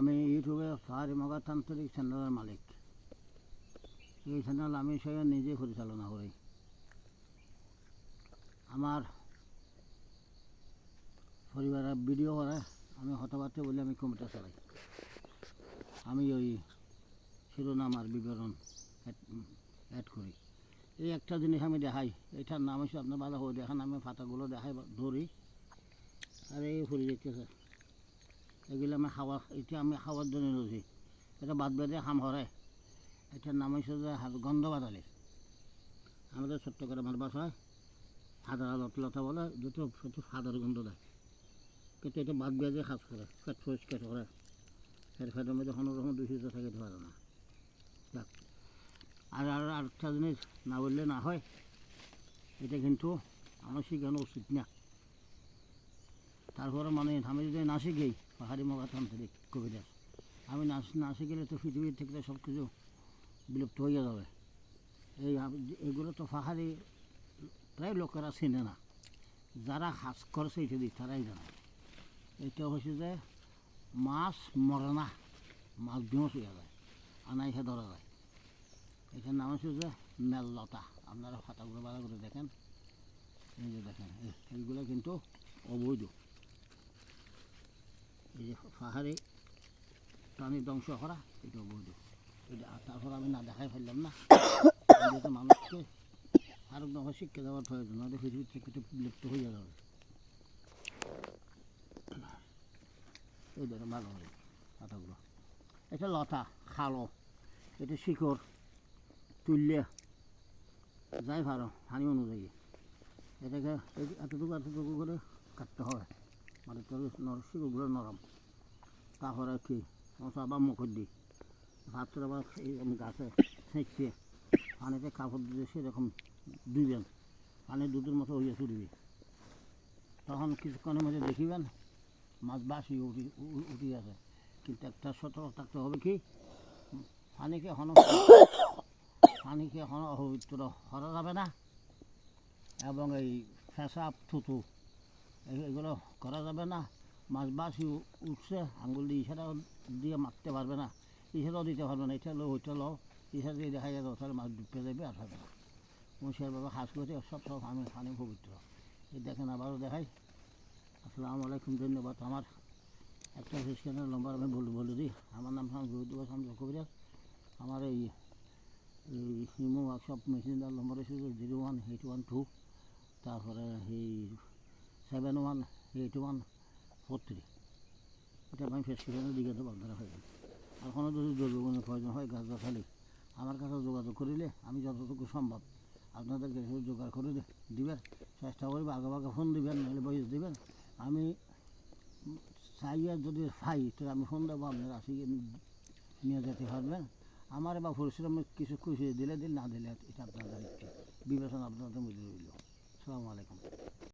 আমি ইউটিউবে ফাহারি মগাতান্ত্রিক চ্যানেলের মালিক। এই চ্যানেল আমি স্বয়ং নিজে পরিচালনা করি। আমার পরিবারের ভিডিও করে আমি হতবার্তা বলে আমি কমিটা চালাই। আমি ওই শিরোনাম আর বিবরণ অ্যাড করি। এই একটা জিনিস আমি দেখাই। এটার নাম হচ্ছে আপনার ভালো করে দেখান আমি পাতাগুলো দেখাই ধরি। আর এই ফুল দেখতেছে। এগুলো আমি খাওয়া এটা আমি খাওয়ার জন্য রয়েছি এটা বাদ বেঁধে হাম হরে এটার নাম হচ্ছে যে গন্ধ বাদালি। আমাদের ছোট্ট করে আমার বাসায় সাদা লতা বলে দুটো ছোট সাদার গন্ধ দেয়। কিন্তু এটা বাদ বেঁধে কাজ করে পেট পরিষ্কার করে এর ফেটের মধ্যে কোনো রকম দূষিত থাকতে পারে না। আর আর আরেকটা জিনিস না বললে না হয় এটা কিন্তু আমার শিখানো উচিত না। তারপরে মানে আমি যদি না শিখি পাহাড়ি মগাতান্ত্রিক কবিতা আমি নাচ না গেলে তো পৃথিবীর থেকে সব কিছু বিলুপ্ত হয়ে যাবে। এই এগুলো তো পাহাড়ি, প্রায় লোকেরা চিনে না। যারা হাজ করছে ইত্যাদি তারাই জানে। এটা হচ্ছে যে, মাছ মরে না, মাছ বিমস হয়ে যায় আনাইসে ধরা যায়। এখানে নাম হচ্ছে যে, মেললতা। আপনারা খাতাগুলো ভালো করে দেখেন? এই যে দেখেন এইগুলো কিন্তু অবৈধ। যে প্রাণী ধ্বংস করা এটা তারপর আমি না দেখাই ফেললাম না যেহেতু মানুষকে আরও শিক্ষা দেওয়ার প্রয়োজন পৃথিবীর থেকে বিলুপ্ত হয়ে যাবে। এই ভালো এটা লতা খালো এটা শিকড় তুললে যাই ভালো হানি অনুযায়ী। এটাকে এতটুকু এতটুকু করে কাটতে হবে মানে তোর শিকড়গুলো নরম তারপরে কি মশা বা মুখর দিই ভাতটা আবার এই গাছে সেঁচছে পানিতে কাপড় দিয়ে সেরকম দিবেন পানি দুধের মতো হয়ে চলবে তখন কিছুক্ষণের মধ্যে দেখিবেন, মাছ বাসি উঠি উঠি আছে। কিন্তু একটা সতর্ক থাকতে হবে কি পানিকে হন পানিকে হন অপবিত্র করা যাবে না। এবং এই ফেসাব থুতু এগুলো করা যাবে না। মাছ বাসি উঠছে আঙ্গুল দিয়ে ইশারাও দিয়ে মারতে পারবে না। ইশারাও দিতে পারবে না এটা লো ওইটা লো ইশারা দিয়ে দেখা যাবে তাহলে মাছ ডুবে যাবে আর হবে না। মুশিয়ারভাবে হাঁস করে সব সব আমি পানি পবিত্র এই দেখেন আবারও দেখাই। আসসালামু আলাইকুম, ধন্যবাদ আমার একটা স্ক্যানের নম্বর আমি বলে বলে দিই। আমার নাম জহিদুল হাসান কবিরাজ আমার এই হিমো ওয়ার্কশপ মেশিনটার নম্বর হচ্ছে zero one eight one two তারপরে এই seven one eight one three এটা আমি প্রেসক্রিপশনের দিকে তো আপনারা হয়ে যাবে। আর কোনো যদি দ্রব্যগুণের প্রয়োজন হয় গাছ গাছালি, আমার কাছে যোগাযোগ করিলে আমি যতটুকু সম্ভব আপনাদেরকে জোগাড় করে দিবেন। চেষ্টা করব আগে আগে ফোন দিবেন, নাহলে বয়স দিবেন। আমি চাইয়া যদি পাই তাহলে আমি ফোন দেবো আপনারা আসি নিয়ে যেতে পারবেন। আমার বা পরিশ্রম কিছু খুশি দিলে দিল না দিলে এটা আপনাদের বিবেচনা আপনাদের মধ্যে রইল। আসসালামু আলাইকুম।